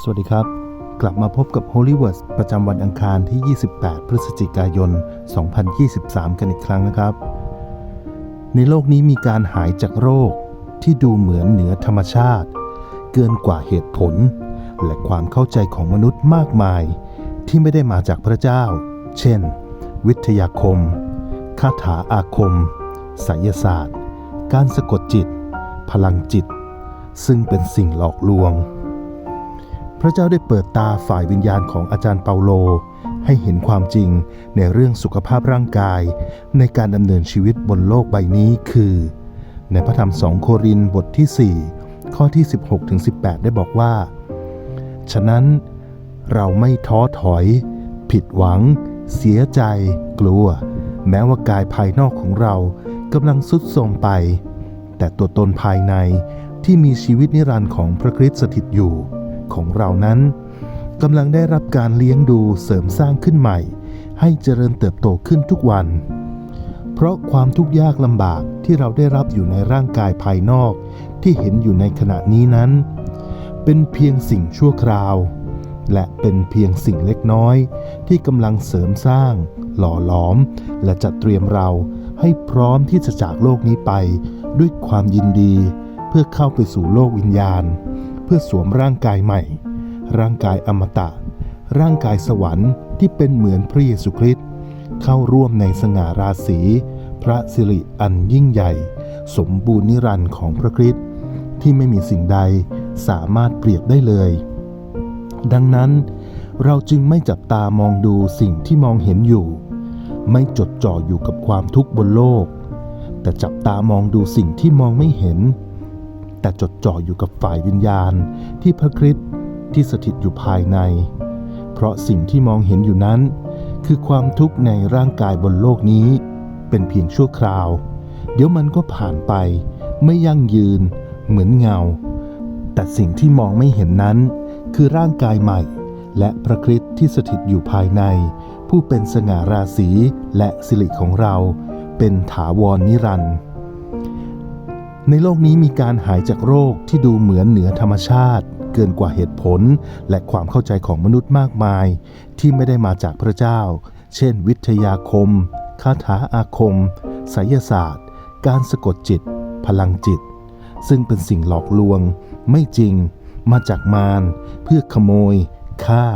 สวัสดีครับ กลับมาพบกับ Holy Words ประจำวันอังคารที่ 28 พฤศจิกายน 2023 กันอีกครั้งนะครับ ในโลกนี้มีการหายจากโรคที่ดูเหมือนเหนือธรรมชาติ เกินกว่าเหตุผล และความเข้าใจของมนุษย์มากมาย ที่ไม่ได้มาจากพระเจ้า เช่น วิทยาคม คาถาอาคมไสยศาสตร์ การสะกดจิต พลังจิต ซึ่งเป็นสิ่งหลอกลวง ระเจ้าได้เปิดตาฝ่ายวิญญาณของอาจารย์เปาโล ให้เห็นความจริงในเรื่องสุขภาพร่างกาย ในการดำเนินชีวิตบนโลกใบนี้คือ ในพระธรรมสองโครินบทที่ 4 ข้อที่ 16ถึง18ได้บอกว่า ฉะนั้นเราไม่ท้อถอย ผิดหวัง เสียใจ กลัว แม้ว่ากายภายนอกของเรากำลังสุดโทรมไป แต่ตัวตนภายในที่มีชีวิตนิรันดร์ของพระคริสต์สถิตอยู่ ของเรานั้นกำลังได้รับการเลี้ยงดูเสริมสร้างขึ้นใหม่ ให้เจริญเติบโตขึ้นทุกวัน เพราะความทุกข์ยากลำบากที่เราได้รับอยู่ในร่างกายภายนอกที่เห็นอยู่ในขณะนี้นั้น เป็นเพียงสิ่งชั่วคราว และเป็นเพียงสิ่งเล็กน้อย ที่กำลังเสริมสร้าง หล่อหลอม และจัดเตรียมเราให้พร้อมที่จะจากโลกนี้ไป ด้วยความยินดีเพื่อเข้าไปสู่โลกวิญญาณ เพื่อสวมร่างกายใหม่ ร่างกายอมตะ ร่างกายสวรรค์ที่เป็นเหมือนพระเยซูคริสต์เข้าร่วมในสง่าราศีพระสิริอันยิ่งใหญ่ สมบูรณ์นิรันดร์ของพระคริสต์ที่ไม่มีสิ่งใดสามารถเปรียบได้เลย ดังนั้นเราจึงไม่จับตามองดูสิ่งที่มองเห็นอยู่ ไม่จดจ่ออยู่กับความทุกข์บนโลก แต่จับตามองดูสิ่งที่มองไม่เห็น แต่จดจ่ออยู่กับฝ่ายวิญญาณที่พระคริสต์ที่สถิตอยู่ภายใน เพราะสิ่งที่มองเห็นอยู่นั้น คือความทุกข์ในร่างกายบนโลกนี้ เป็นเพียงชั่วคราว เดี๋ยวมันก็ผ่านไป ไม่ยั่งยืน เหมือนเงา แต่สิ่งที่มองไม่เห็นนั้น คือร่างกายใหม่ และพระคริสต์ที่สถิตอยู่ภายใน ผู้เป็นสง่าราศีและสิริของเรา เป็นถาวรนิรันดร์ ในโลกนี้มีการหายจากโรคที่ดูเหมือนเหนือธรรมชาติ เกินกว่าเหตุผล และความเข้าใจของมนุษย์มากมาย ที่ไม่ได้มาจากพระเจ้า เช่น วิทยาคม คาถาอาคมไสยศาสตร์ การสะกดจิต พลังจิต ซึ่งเป็นสิ่งหลอกลวง ไม่จริง มาจากมารเพื่อขโมยฆ่า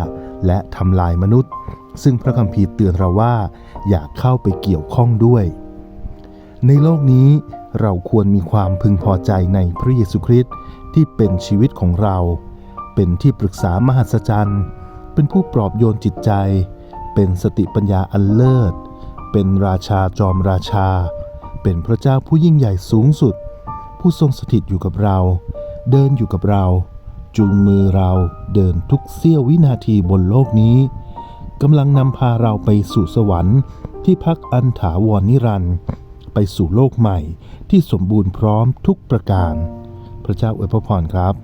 และทำลายมนุษย์ ซึ่งพระคัมภีร์เตือนเราว่า อย่าเข้าไปเกี่ยวข้องด้วย ในโลกนี้ เราควรมีความพึงพอใจในพระเยซูคริสต์ที่เป็นชีวิตของเรา เป็นที่ปรึกษามหัศจรรย์ เป็นผู้ปลอบโยนจิตใจ เป็นสติปัญญาอันเลิศ เป็นราชาจอมราชา เป็นพระเจ้าผู้ยิ่งใหญ่สูงสุด ผู้ทรงสถิตอยู่กับเรา เดินอยู่กับเรา จูงมือเราเดินทุกเสี้ยววินาทีบนโลกนี้กำลังนำพาเราไปสู่สวรรค์ที่พักอันถาวรนิรันดร์ ไปสู่โลกใหม่ที่สมบูรณ์พร้อมทุกประการ พระเจ้าอวยพรครับ